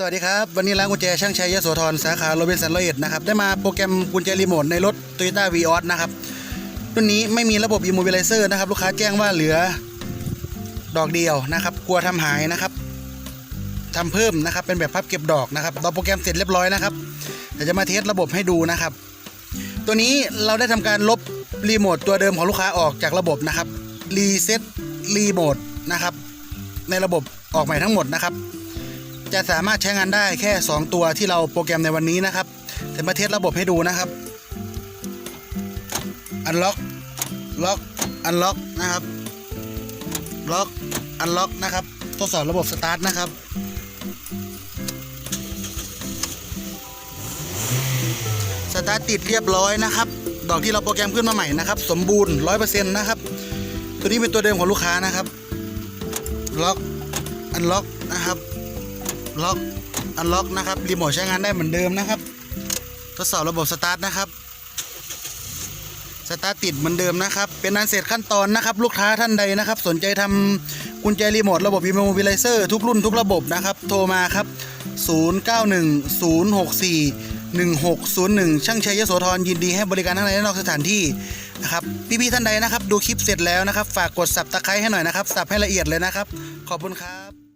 สวัสดีครับ วันนี้ร้านกุญแจช่างชัยยโสธรสาขาโรบินสันร้อยเอ็ดนะครับ ได้มาโปรแกรมกุญแจรีโมทในรถ Toyota v ีออสนะครับรุ่นนี้ไม่มีระบบ Immobilizer นะครับ ลูกค้าแจ้งว่าเหลือดอกเดียวนะครับ กลัวทำหายนะครับทำเพิ่มนะครับ เป็นแบบพับเก็บดอกนะครับเราโปรแกรมเสร็จเรียบร้อยนะครับเดี๋ยวจะมาเทสระบบให้ดูนะครับ ตัวนี้เราได้ทำการลบรีโมทตัวเดิมของลูกค้าออกจากระบบนะครับรีเซ็ตรีโมทนะครับในระบบออกใหม่ทั้งหมดนะครับ จะสามารถใช้งานได้แค่ 2 ตัวที่เราโปรแกรมในวันนี้นะครับเดี๋ยวมาเทสระบบให้ดูนะครับอันล็อกล็อกอันล็อกนะครับล็อกอันล็อกนะครับทดสอบระบบสตาร์ทนะครับสตาร์ทติดเรียบร้อยนะครับ ดอกที่เราโปรแกรมขึ้นมาใหม่นะครับ สมบูรณ์100%นะครับ ตัวนี้เป็นตัวเดิมของลูกค้านะครับ ล็อก อันล็อกนะครับ ล็อกอันล็อกนะครับรีโมทใช้งานได้เหมือนเดิมนะครับ ทดสอบระบบสตาร์ทนะครับสตาร์ทติดเหมือนเดิมนะครับเป็นอันเสร็จขั้นตอนนะครับ ลูกค้าท่านใดนะครับ สนใจทำกุญแจรีโมทระบบ e m o b i l i z e r ทุกรุ่นทุกระบบนะครับ โทรมาครับ 0910641601 ช่างชัยยโสธรยินดีให้บริการทั้งในและนอกสถานที่นะครับพี่ๆท่านใดนะครับ ดูคลิปเสร็จแล้วนะครับ ฝากกดสับตะไคร้ให้หน่อยนะครับสับให้ละเอียดเลยนะครับ ขอบคุณครับ